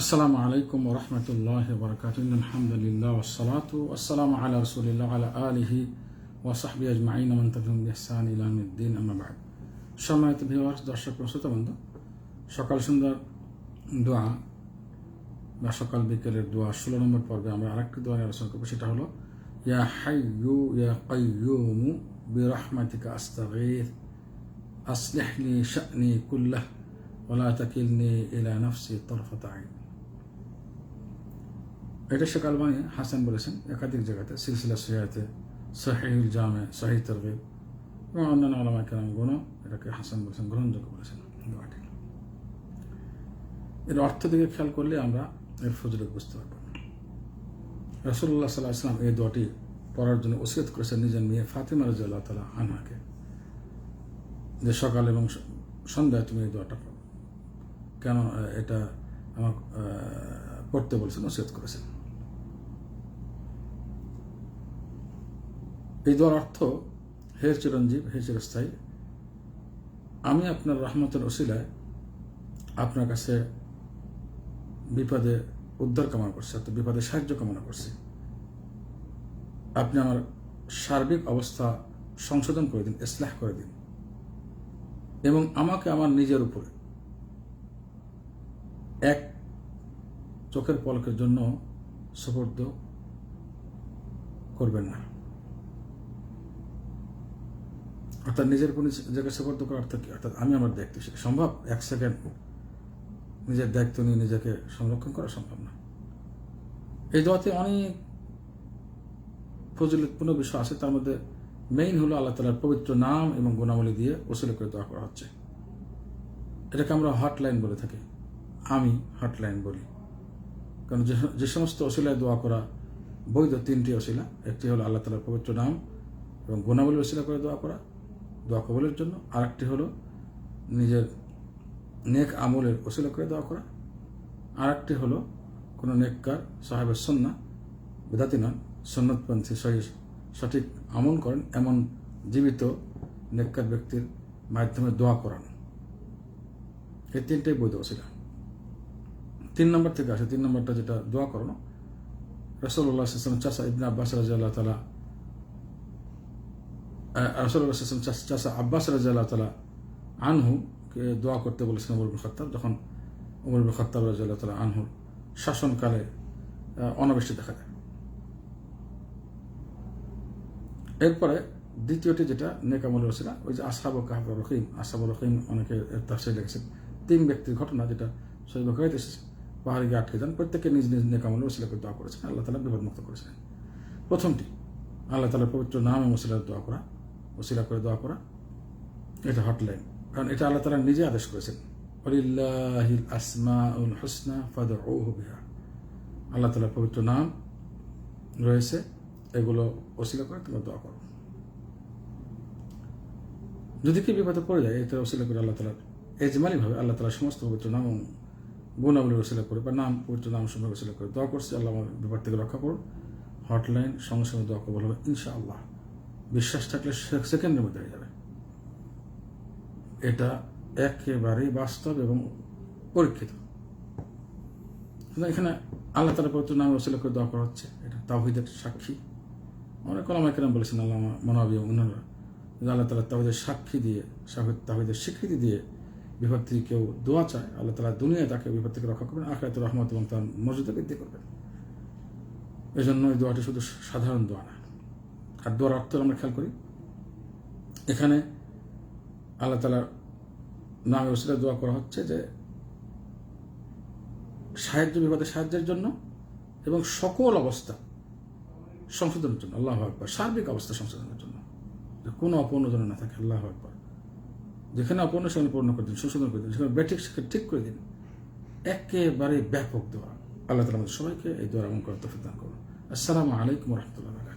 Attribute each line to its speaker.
Speaker 1: আসসালামু আলাইকুম রহমতুল্লাহ বরকাত আলহামদুলিল্লাহ ওসলাত আসসালামু আলা রসুলিল্লাহ আলা আলিহি ওয়াসাহবি আজমাইন মান তাবিহুম বিহসান ইলা ইয়াউমিদ্দিন আম্মা বাদ সম্মানিত ভিউয়ার্স দর্শক শ্রোতা বন্ধু সকাল সন্ধ্যার দোয়া বা সকাল বিকেলের দোয়া ষোলো নম্বর পর্বে আমরা আরেকটি দোয়া নিয়ে আলোচনা করবো সেটা হলো ইয়া হাইয়ু ইয়া কাইয়ুমু বিরহমাতিকা আস্তাগীথ আসলিহ লি শা'নি কুল্লাহ ওলা তাকিলনি ইলা নাফসি তরফত আইন এটা শেখ আলবানি হাসান বলেছেন একাধিক জায়গাতে, সিলসিলা সহিয়াতে সহিউল জামে সহি তরগিব, এবং অন্যান্য আলামা কেরাম গুণ এটাকে হাসান বলেছেন, গ্রহণযোগ্য বলেছেন দোয়াটি এর অর্থ দিকে খেয়াল করলে আমরা এর ফজলত বুঝতে পারব। রসুল্লাহ সাল্লাহ ইসলাম এই দোয়াটি পড়ার জন্য ওসিয়ত করেছেন নিজের মেয়ে ফাতিমা রাজু আল্লাহ তালা আনহাকে। যে সকাল এবং সন্ধ্যায় তুমি এই দোয়াটা পড়ো। কেন এটা আমার পড়তে বলেছেন, ওসিয়ত করেছেন। এই দোয়ার অর্থ, হে চিরঞ্জীব, হে চিরস্থায়ী, আমি আপনার রহমতের ওসিলায় আপনার কাছে বিপদে উদ্ধার কামনা করছি, অর্থাৎ বিপদে সাহায্য কামনা করছি। আপনি আমার সার্বিক অবস্থা সংশোধন করে দিন, ইসলাহ করে দিন, এবং আমাকে আমার নিজের উপরে এক চোখের পলকের জন্য সুপর্দ করবেন না। অর্থাৎ নিজের উপর জায়গায় সুপর্দ করার অর্থ কি? অর্থাৎ আমি আমার দায়িত্ব সেটা সম্ভব? এক সেকেন্ড নিজের দায়িত্ব নিয়ে নিজেকে সংরক্ষণ করা সম্ভব না। এই দোয়াতে অনেক ফজিলতপূর্ণ বিষয় আছে। তার মধ্যে মেইন হলো আল্লাহ তালার পবিত্র নাম এবং গুণাবলী দিয়ে ওসিল করে দোয়া করা হচ্ছে। এটাকে আমরা হটলাইন বলে থাকি। আমি হটলাইন বলি। কারণ যে সমস্ত অশিলায় দোয়া করা বৈধ তিনটি অশিলা একটি হলো আল্লাহ তালার পবিত্র নাম এবং গুণাবলী অশিলা করে দোয়া করা। দোয়া কবলের জন্য। আরেকটি হলো নিজের নেক আমলের অশিলা করে দোয়া করা। আর একটি হলো কোনো নেককার সাহেবের সন্না, বেদাতি নন, সন্ন্যতপন্থী সহি সঠিক আমল করেন এমন জীবিত নেককার ব্যক্তির মাধ্যমে দোয়া করান। এই তিনটাই বৈধ অশিলা তিন নম্বর থেকে আসে, তিন নম্বরটা যেটা দোয়া করানো রসল্লাহ চাষা ইবনে আব্বাস রাজা আল্লাহ তালা রসল্লাহ চাষা আব্বাস রাজা আল্লাহ তালা আনহু দোয়া করতে বলেছেন উমর খত্তাব, যখন উমর খত্তাব রাজা আল্লাহ তালা আনহুর শাসনকালে অনাবৃষ্টি দেখা যায় এরপরে দ্বিতীয়টি যেটা নেকামল রসিলা ওই যে আসাব কাহাব রহিম আসাব রহিম অনেকে তাফসির লেগেছেন তিন ব্যক্তির ঘটনা যেটা সৈব হয়ে এসেছে, পাহাড়ে গিয়ে আটকে যান প্রত্যেকে নিজ নিজ নেকামল ওসিলা করে দোয়া করেছেন, আল্লাহ তালা বিপদমুক্ত করেছেন। প্রথমটি, আল্লাহ তালার পবিত্র নাম এবং ওসিলার দোয়া করা। ওসিলা করে দোয়া করা। এটা হটলাইন কারণ এটা আল্লাহ তালা নিজে আদেশ করেছেন। হুসনা ফাদ বিহা। আল্লাহ তালার পবিত্র নাম রয়েছে। এগুলো ওসিলা করে তোমরা দোয়া করো। যদি কি বিপদে পড়ে যায়, এটা ওসিলা করে আল্লাহ তালার এজমালিভাবে আল্লাহ তালা সমস্ত পবিত্র নাম গুণাবলী রসিলা করে বা নাম, পবিত্র নাম সময় রসিলা করে দোয়া করছে। আল্লাহ আমার বিপদ থেকে রক্ষা করুন। হটলাইন সঙ্গে সঙ্গে দোয়া কবল হবে ইনশা আল্লাহ বিশ্বাস থাকলে সেকেন্ডের মধ্যে হয়ে যাবে। এটা একেবারেই বাস্তব এবং পরীক্ষিত। এখানে আল্লাহ তালা পবিত্র নাম রসিলা করে দোয়া করা হচ্ছে। এটা তাহিদের সাক্ষী। অনেক কলামা কেরাম বলেছেন, আল্লাহ মনাবি অন্যরা আল্লাহ তালা তাহিদের সাক্ষী দিয়ে তাহিদের স্বীকৃতি দিয়ে বিপদ থেকে কেউ দোয়া চায়, আল্লাহ তালা দুনিয়ায় তাকে বিপদ থেকে রক্ষা করবেন আখরাত রহমত এবং তার মর্যাদা বৃদ্ধি করবেন। এই জন্য এই দোয়াটি শুধু সাধারণ দোয়া না আর দোয়ার অর্থ আমরা খেয়াল করি। এখানে আল্লাহ তালার নামে ওসিলা দোয়া করা হচ্ছে যে, সাহায্য বিপদে সাহায্যের জন্য এবং সকল অবস্থা সংশোধনের জন্য, আল্লাহ আকবর, সার্বিক অবস্থা সংশোধনের জন্য। কোনো অপূর্ণ যেন না থাকে, আল্লাহ আকবর। যেখানে অপূর্ণ, সেখানে পূর্ণ করে দিন, সংশোধন করে দিন, সেখানে ব্যাটিক সেখানে ঠিক করে দিন। একেবারে ব্যাপক দোয়া। আল্লাহ তালা আমাদের সবাইকে এই দোয়া এমন করার তফিদান করুন। আসসালামু আলাইকুম রহমতুল্লাহ